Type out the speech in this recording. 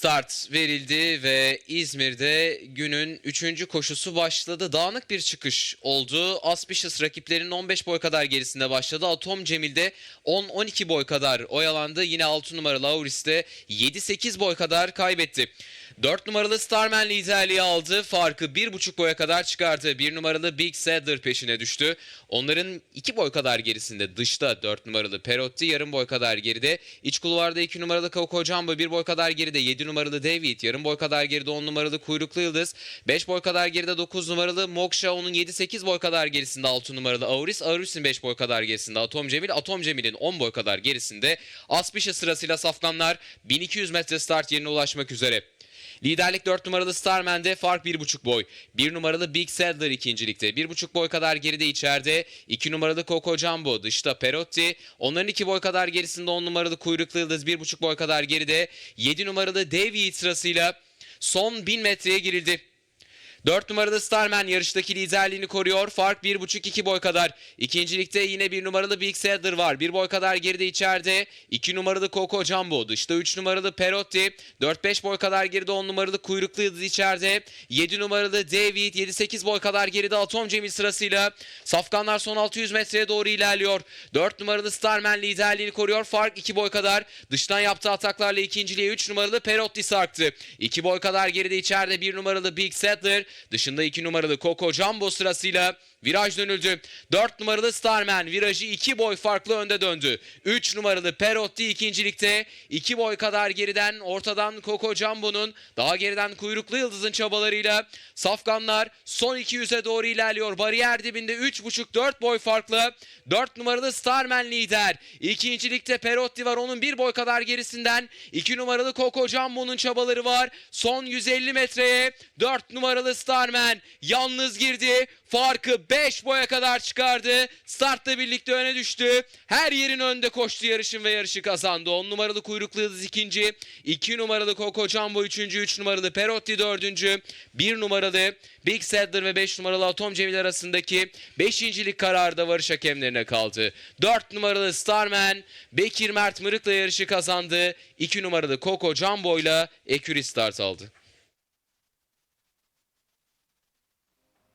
Start verildi ve İzmir'de günün 3. koşusu başladı. Dağınık bir çıkış oldu. Auspicious rakiplerinin 15 boy kadar gerisinde başladı. Atom Cemil'de 10-12 boy kadar oyalandı. Yine 6 numaralı Auris'te 7-8 boy kadar kaybetti. 4 numaralı Starman liderliği aldı. Farkı 1,5 boya kadar çıkardı. 1 numaralı Big Sadler peşine düştü. Onların 2 boy kadar gerisinde dışta 4 numaralı Perotti yarım boy kadar geride. İç kulvarda 2 numaralı Coco Jumbo 1 boy kadar geride. 7 numaralı David yarım boy kadar geride. 10 numaralı Kuyruklu Yıldız 5 boy kadar geride. 9 numaralı Moksha onun 7-8 boy kadar gerisinde. 6 numaralı Auris. Auris'in 5 boy kadar gerisinde. Atom Cemil. Atom Cemil'in 10 boy kadar gerisinde. Aspişe sırasıyla safkanlar 1200 metre start yerine ulaşmak üzere. Liderlik 4 numaralı Starman'de fark 1,5 boy. 1 numaralı Big Sadler ikincilikte. 1,5 boy kadar geride içeride. 2 numaralı Coco Jumbo dışta Perotti. Onların 2 boy kadar gerisinde 10 numaralı Kuyruklu Yıldız 1,5 boy kadar geride. 7 numaralı David sırasıyla son 1000 metreye girildi. 4 numaralı Starman yarıştaki liderliğini koruyor. Fark 1.5-2 boy kadar. İkincilikte yine 1 numaralı Big Sadler var. 1 boy kadar geride içeride. 2 numaralı Coco Jumbo. Dışta 3 numaralı Perotti. 4-5 boy kadar geride 10 numaralı Kuyruklu Yıldız içeride. 7 numaralı David. 7-8 boy kadar geride Atom Cemil sırasıyla. Safkanlar son 600 metreye doğru ilerliyor. 4 numaralı Starman liderliğini koruyor. Fark 2 boy kadar. Dıştan yaptığı ataklarla ikinciliğe 3 numaralı Perotti sarktı. 2 boy kadar geride içeride 1 numaralı Big Sadler. Dışında 2 numaralı Coco Jumbo sırasıyla viraj dönüldü. 4 numaralı Starman virajı 2 boy farklı önde döndü. 3 numaralı Perotti ikincilikte 2 boy kadar geriden ortadan Coco Jumbo'nun daha geriden kuyruklu yıldızın çabalarıyla Safganlar son 200'e doğru ilerliyor. Bariyer dibinde 3,5-4 boy farklı. 4 numaralı Starman lider. İkincilikte Perotti var onun 1 boy kadar gerisinden. 2 numaralı Coco Jumbo'nun çabaları var. Son 150 metreye 4 numaralı Starman yalnız girdi. Farkı 5 boya kadar çıkardı. Startla birlikte öne düştü. Her yerin önünde koştu yarışın ve yarışı kazandı. 10 numaralı kuyruklu yıldız ikinci. 2 numaralı Coco Jumbo üçüncü. 3 numaralı Perotti dördüncü. 1 numaralı Big Sadler ve 5 numaralı Atom Cemil arasındaki 5. kararı da varış hakemlerine kaldı. 4 numaralı Starman Bekir Mert Mırık'la yarışı kazandı. 2 numaralı Coco Jumbo ile Eküri start aldı.